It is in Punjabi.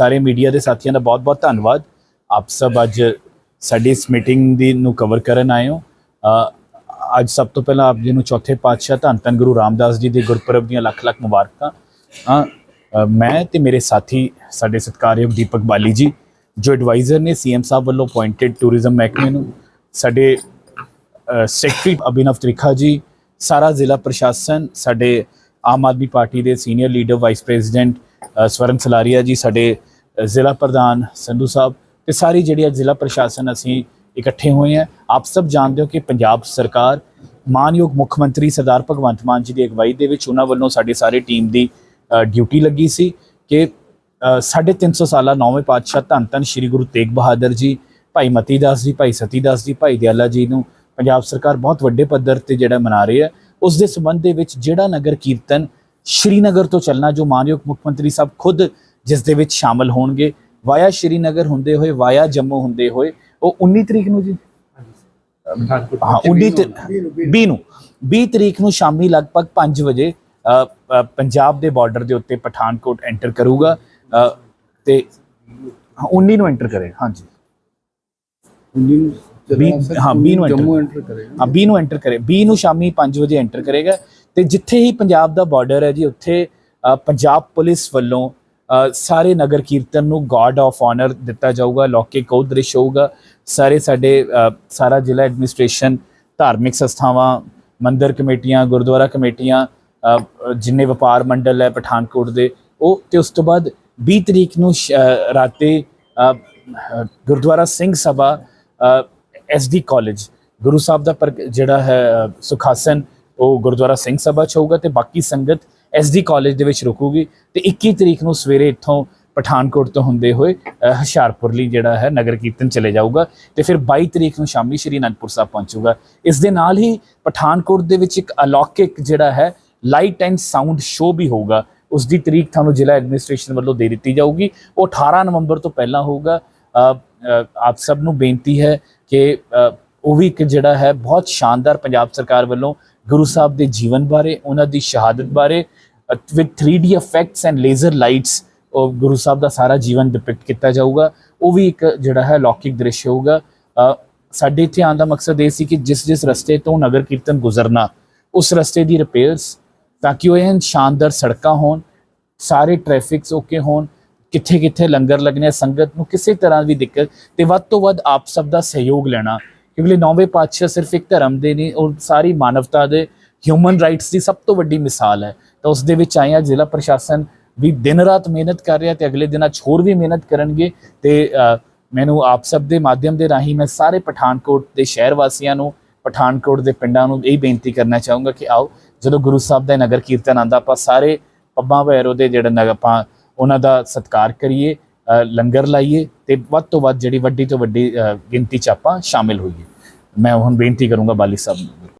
ਸਾਰੇ ਮੀਡੀਆ ਦੇ ਸਾਥੀਆਂ ਦਾ ਬਹੁਤ-ਬਹੁਤ ਧੰਨਵਾਦ। ਆਪ ਸਭ ਅੱਜ ਸਾਡੀ ਇਸ ਮੀਟਿੰਗ ਦੀ ਨੂੰ ਕਵਰ ਕਰਨ ਆਏ ਹੋ। ਅੱਜ ਸਭ ਤੋਂ ਪਹਿਲਾਂ ਆਪ ਜੀ ਨੂੰ ਚੌਥੇ ਪਾਤਸ਼ਾਹ ਧੰਨ ਧੰਨ ਗੁਰੂ ਰਾਮਦਾਸ ਜੀ ਦੇ ਗੁਰਪੁਰਬ ਦੀਆਂ ਲੱਖ-ਲੱਖ ਮੁਬਾਰਕਾਂ। ਮੈਂ ਤੇ ਮੇਰੇ ਸਾਥੀ ਸਾਡੇ ਸਤਿਕਾਰਯੋਗ ਦੀਪਕ ਬਾਲੀ ਜੀ, ਜੋ ਐਡਵਾਈਜ਼ਰ ਨੇ ਸੀਐਮ ਸਾਹਿਬ ਵੱਲੋਂ ਅਪਾਇੰਟਡ ਟੂਰਿਜ਼ਮ ਮਹਿਕਮੇ ਨੂੰ, ਸਾਡੇ ਸੈਕਟਰੀ ਅਭਿਨਵ ਤ੍ਰਿਖਾ ਜੀ, ਸਾਰਾ ਜ਼ਿਲ੍ਹਾ ਪ੍ਰਸ਼ਾਸਨ, ਸਾਡੇ ਆਮ ਆਦਮੀ ਪਾਰਟੀ ਦੇ senior leader vice president Swaran Salaria ji, ਸਾਡੇ ਜ਼ਿਲ੍ਹਾ ਪ੍ਰਧਾਨ ਸੰਧੂ ਸਾਹਿਬ ਤੇ ਸਾਰੀ ਜਿਹੜੀ ਅੱਜ ਜ਼ਿਲ੍ਹਾ ਪ੍ਰਸ਼ਾਸਨ ਅਸੀਂ ਇਕੱਠੇ ਹੋਏ ਹਾਂ। ਆਪ ਸਭ ਜਾਣਦੇ ਹੋ ਕਿ ਪੰਜਾਬ ਸਰਕਾਰ ਮਾਨਯੋਗ ਮੁੱਖ ਮੰਤਰੀ ਸਰਦਾਰ ਭਗਵੰਤ ਮਾਨ ਜੀ ਦੀ ਅਗਵਾਈ ਦੇ ਵਿੱਚ ਉਹਨਾਂ ਵੱਲੋਂ ਸਾਡੀ ਸਾਰੀ ਟੀਮ ਦੀ ਡਿਊਟੀ ਲੱਗੀ ਸੀ ਕਿ ਅ, ਸਾਢੇ 300 ਸਾਲਾ ਨੌਵੇਂ ਪਾਤਸ਼ਾਹ ਧੰਨ ਧੰਨ ਸ੍ਰੀ ਗੁਰੂ ਤੇਗ ਬਹਾਦਰ ਜੀ ਭਾਈ ਮਤੀ ਦਾਸ ਜੀ ਭਾਈ ਸਤੀ ਦਾਸ ਜੀ ਭਾਈ ਦਿਆਲਾ ਜੀ ਨੂੰ ਪੰਜਾਬ ਸਰਕਾਰ ਬਹੁਤ ਵੱਡੇ ਪੱਧਰ ਤੇ ਜਿਹੜਾ ਮਨਾ ਰਹੀ ਹੈ। ਉਸ ਦੇ ਸੰਬੰਧ ਦੇ ਵਿੱਚ ਜਿਹੜਾ ਨਗਰ ਕੀਰਤਨ ਸ਼੍ਰੀਨਗਰ ਤੋਂ ਚੱਲਣਾ ਜੋ ਮਾਨਯੋਗ ਮੁੱਖ ਮੰਤਰੀ ਸਾਹਿਬ ਖੁਦ ਜਿਸ ਦੇ ਵਿੱਚ ਸ਼ਾਮਲ ਹੋਣਗੇ। ਵਾਇਆ ਸ਼੍ਰੀਨਗਰ ਹੁੰਦੇ ਹੋਏ ਵਾਇਆ ਜੰਮੂ ਹੁੰਦੇ ਹੋਏ। ਉਹ 19 ਤਰੀਕ ਨੂੰ ਜੀ? ਹਾਂ 19 ਤੇ 20 ਨੂੰ 20 ਤਰੀਕ ਨੂੰ ਸ਼ਾਮੀ ਲਗਭਗ 5 ਵਜੇ ਪੰਜਾਬ ਦੇ ਬਾਰਡਰ ਦੇ ਉੱਤੇ ਪਠਾਨਕੋਟ ਐਂਟਰ ਕਰੂਗਾ। ਤੇ ਹਾਂ, 19 ਨੂੰ ਐਂਟਰ ਕਰੇ ਹਾਂਜੀ। ਵੀਹ- ਹਾਂ, ਵੀਹ ਨੂੰ enter- ਜੰਮੂ ਐਂਟਰ ਕਰੇਗਾ ਹਾਂ 20 ਨੂੰ ਐਂਟਰ ਕਰੇ। 20 ਨੂੰ ਸ਼ਾਮੀ 5 ਵਜੇ ਐਂਟਰ ਕਰੇਗਾ। ਤੇ ਜਿੱਥੇ ਹੀ ਪੰਜਾਬ ਦਾ ਬਾਰਡਰ ਹੈ ਜੀ ਉੱਥੇ ਪੰਜਾਬ ਪੁਲਿਸ ਵੱਲੋਂ ਸਾਰੇ ਨਗਰ ਕੀਰਤਨ ਨੂੰ ਗਾਰਡ ਆਫ ਆਨਰ ਦਿੱਤਾ ਜਾਊਗਾ, ਲੌਕਿਕ ਉਹ ਦ੍ਰਿਸ਼ ਹੋਊਗਾ। ਸਾਰੇ ਸਾਡੇ ਸਾਰਾ ਜ਼ਿਲ੍ਹਾ ਐਡਮਿਨਿਸਟ੍ਰੇਸ਼ਨ ਧਾਰਮਿਕ ਸੰਸਥਾਵਾਂ, ਮੰਦਰ ਕਮੇਟੀਆਂ, ਗੁਰਦੁਆਰਾ ਕਮੇਟੀਆਂ ਜਿੰਨੇ ਵਪਾਰ ਮੰਡਲ ਹੈ ਪਠਾਨਕੋਟ ਦੇ, ਉਹ ਤੇ ਉਸ ਤੋਂ ਬਾਅਦ 20 ਤਰੀਕ ਨੂੰ ਸ਼- ਰਾਤੇ Gurdwara Singh Sabha S D college Guru Sahib ਦਾ ਪਰ, ਜਿਹੜਾ ਹੈ ਸੁਖਾਸਨ, ਉਹ ਗੁਰਦੁਆਰਾ ਸਿੰਘ ਸਭਾ ਚ ਹੋਊਗਾ ਤੇ ਬਾਕੀ ਸੰਗਤ ਐਸਡੀ ਕਾਲਜ ਦੇ ਵਿੱਚ ਰੁਕੂਗੀ ਤੇ 21 ਤਰੀਕ ਨੂੰ ਸਵੇਰੇ ਇੱਥੋਂ ਪਠਾਨਕੋਟ ਤੋਂ ਹੁੰਦੇ ਹੋਏ ਅ, ਹੁਸ਼ਿਆਰਪੁਰ ਲਈ ਜਿਹੜਾ ਹੈ ਨਗਰ ਕੀਰਤਨ ਚਲੇ ਜਾਊਗਾ ਤੇ ਫਿਰ 22 ਤਰੀਕ ਨੂੰ ਸ਼ਾਮੀ ਸ਼੍ਰੀ ਅਨੰਦਪੁਰ ਸਾਹਿਬ ਪਹੁੰਚੂਗਾ। ਇਸ ਦੇ ਨਾਲ ਹੀ ਪਠਾਨਕੋਟ ਦੇ ਵਿੱਚ ਇੱਕ ਅਲੌਕਿਕ ਜਿਹੜਾ ਹੈ ਲਾਈਟ ਐਂਡ ਸਾਊਂਡ ਸ਼ੋਅ ਵੀ ਹੋਊਗਾ। ਉਸ ਦੀ ਤਰੀਕ ਤੁਹਾਨੂੰ ਜ਼ਿਲ੍ਹਾ ਐਡਮਿਨਿਸਟ੍ਰੇਸ਼ਨ ਵੱਲੋਂ ਦੇ ਦਿੱਤੀ ਜਾਊਗੀ। ਉਹ 18 ਨਵੰਬਰ ਤੋਂ ਪਹਿਲਾਂ ਹੋਊਗਾ। ਆਪ ਸਭ ਨੂੰ ਬੇਨਤੀ ਹੈ ਕਿ ਉਹ ਵੀ ਇੱਕ ਜਿਹੜਾ ਹੈ ਬਹੁਤ ਸ਼ਾਨਦਾਰ ਪੰਜਾਬ ਸਰਕਾਰ ਵੱਲੋਂ ਗੁਰੂ ਸਾਹਿਬ ਦੇ ਜੀਵਨ ਬਾਰੇ, ਉਹਨਾਂ ਦੀ ਸ਼ਹਾਦਤ ਬਾਰੇ with 3D effects and laser lights ਉਹ ਗੁਰੂ ਸਾਹਿਬ ਦਾ ਸਾਰਾ ਜੀਵਨ ਡਿਪਿਕਟ ਕੀਤਾ ਜਾਊਗਾ। ਉਹ ਵੀ ਇੱਕ ਜਿਹੜਾ ਹੈ ਲੌਕਿਕ ਦ੍ਰਿਸ਼ ਹੋਊਗਾ। ਸਾਡੇ ਇੱਥੇ ਆਉਣ ਦਾ ਮਕਸਦ ਇਹ ਸੀ ਕਿ ਜਿਸ ਜਿਸ ਰਸਤੇ ਤੋਂ ਨਗਰ ਕੀਰਤਨ ਗੁਜ਼ਰਨਾ, ਉਸ ਰਸਤੇ ਦੀ ਰਿਪੇਅਰਸ ਤਾਂ ਕਿ ਉਹ ਇਹ ਸ਼ਾਨਦਾਰ ਸੜਕਾਂ ਹੋਣ, ਸਾਰੇ ਟ੍ਰੈਫਿਕਸ ਓਕੇ ਹੋਣ ਕਿੱਥੇ ਕਿੱਥੇ ਲੰਗਰ ਲੱਗਣੇ ਸੰਗਤ ਨੂੰ ਕਿਸੇ ਤਰ੍ਹਾਂ ਦੀ ਦਿੱਕਤ, ਤੇ ਵੱਧ ਤੋਂ ਵੱਧ ਆਪ ਸਭ ਦਾ ਸਹਿਯੋਗ ਲੈਣਾ। ਕਿਉਂਕਿ ਨੌਵੇਂ ਪਾਤਸ਼ਾਹ ਸਿਰਫ ਇੱਕ ਧਰਮ ਦੇ ਨਹੀਂ ਉਹ ਸਾਰੀ ਮਾਨਵਤਾ ਦੇ ਹਿਊਮਨ ਰਾਈਟਸ ਦੀ ਸਭ ਤੋਂ ਵੱਡੀ ਮਿਸਾਲ ਹੈ। ਤਾਂ ਉਸ ਦੇ ਵਿੱਚ ਆਇਆ ਜ਼ਿਲ੍ਹਾ ਪ੍ਰਸ਼ਾਸਨ ਵੀ ਦਿਨ ਰਾਤ ਮਿਹਨਤ ਕਰ ਰਿਹਾ ਤੇ ਅਗਲੇ ਦਿਨਾਂ 'ਚ ਹੋਰ ਵੀ ਮਿਹਨਤ ਕਰਨਗੇ। ਤੇ ਮੈਨੂੰ ਆਪ ਸਭ ਦੇ ਮਾਧਿਅਮ ਦੇ ਰਾਹੀਂ ਮੈਂ ਸਾਰੇ ਪਠਾਨਕੋਟ ਦੇ ਸ਼ਹਿਰ ਵਾਸੀਆਂ ਨੂੰ, ਪਠਾਨਕੋਟ ਦੇ ਪਿੰਡਾਂ ਨੂੰ ਇਹ ਬੇਨਤੀ ਕਰਨਾ ਚਾਹੂੰਗਾ ਕਿ ਆਓ, ਜਦੋਂ ਗੁਰੂ ਸਾਹਿਬ ਦਾ ਨਗਰ ਕੀਰਤਨ ਆਂਦਾ ਆਪਾਂ ਸਾਰੇ ਪੱਬਾਂ ਵੈਰੋ ਦੇ ਜਿਹੜੇ ਨਗਰ ਆਪਾਂ ਉਹਨਾਂ ਦਾ ਸਤਿਕਾਰ ਕਰੀਏ। ਲੰਗਰ ਲਾਈਏ ਤੇ ਵੱਧ ਤੋਂ ਵੱਧ ਜਿਹੜੀ ਵੱਡੀ ਤੋਂ ਵੱਡੀ ਗਿਣਤੀ ਚ ਆਪਾਂ ਸ਼ਾਮਿਲ ਹੋਈਏ। ਮੈਂ ਹੁਣ ਬੇਨਤੀ ਕਰੂੰਗਾ ਬਾਲੀ ਸਾਹਿਬ ਨੂੰ।